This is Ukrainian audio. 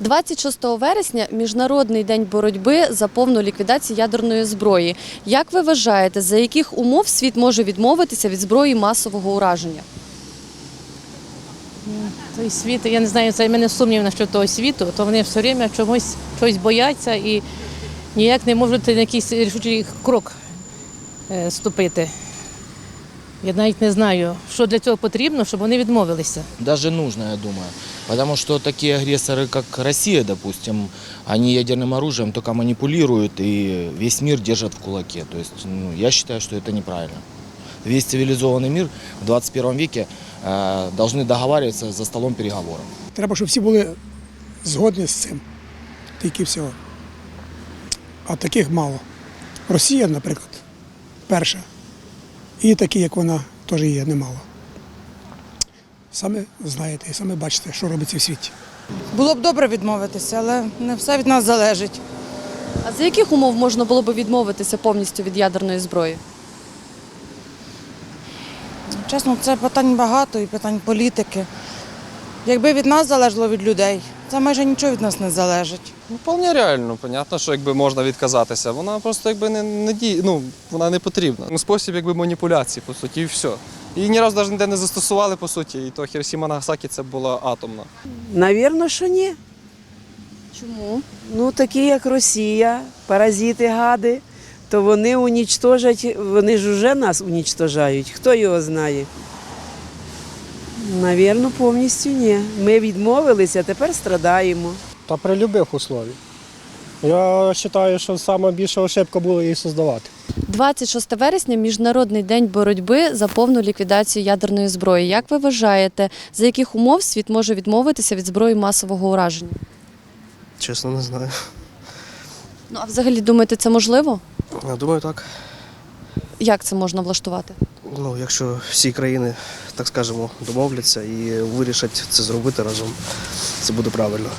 26 вересня Міжнародний день боротьби за повну ліквідацію ядерної зброї. Як ви вважаєте, за яких умов світ може відмовитися від зброї масового ураження? Той світ, я не знаю, це мене сумнів на що того світу, то вони все время чомусь чогось бояться і ніяк не можуть на якийсь рішучий крок е, ступити. Я навіть не знаю, що для цього потрібно, щоб вони відмовилися. Даже нужно, я думаю. Потому что такие агрессоры, как Россия, допустим, они ядерным оружием только манипулируют и весь мир держат в кулаке. То есть ну, я считаю, что это неправильно. Весь цивилизованный мир в 21 веке э, должны договариваться за столом переговоров. Треба, щоб всі були згодні з цим. Тільки всього. А таких мало. Росія, наприклад, перша. І такі, як вона, теж є немало. Саме знаєте і саме бачите, що робиться в світі. Було б добре відмовитися, але не все від нас залежить. А за яких умов можна було б відмовитися повністю від ядерної зброї? Чесно, це питань багато і питань політики. Якби від нас залежало від людей, це майже нічого від нас не залежить. Ну, вполне реально. Понятно, що якби можна відказатися. Вона просто якби не, не діє, ну, вона не потрібна. Ну, спосіб якби маніпуляції, по суті, і все. Її ні разу навіть ніде не застосували, по суті, і то Хіросіма Нагасакі це була атомна. Навірно, що ні. Чому? Ну, такі як Росія, паразити, гади, то вони унічтожать, вони ж вже нас унічтожають. Хто його знає? Навірно, повністю ні. Ми відмовилися, тепер страдаємо. Та при будь-яких условиях. Я вважаю, що саме більша ошибка була її создавати. 26 вересня Міжнародний день боротьби за повну ліквідацію ядерної зброї. Як ви вважаєте, за яких умов світ може відмовитися від зброї масового ураження? Чесно, не знаю. Ну а взагалі думаєте, це можливо? Я думаю, так. Як це можна влаштувати? Ну, якщо всі країни, так скажемо, домовляться і вирішать це зробити разом, це буде правильно.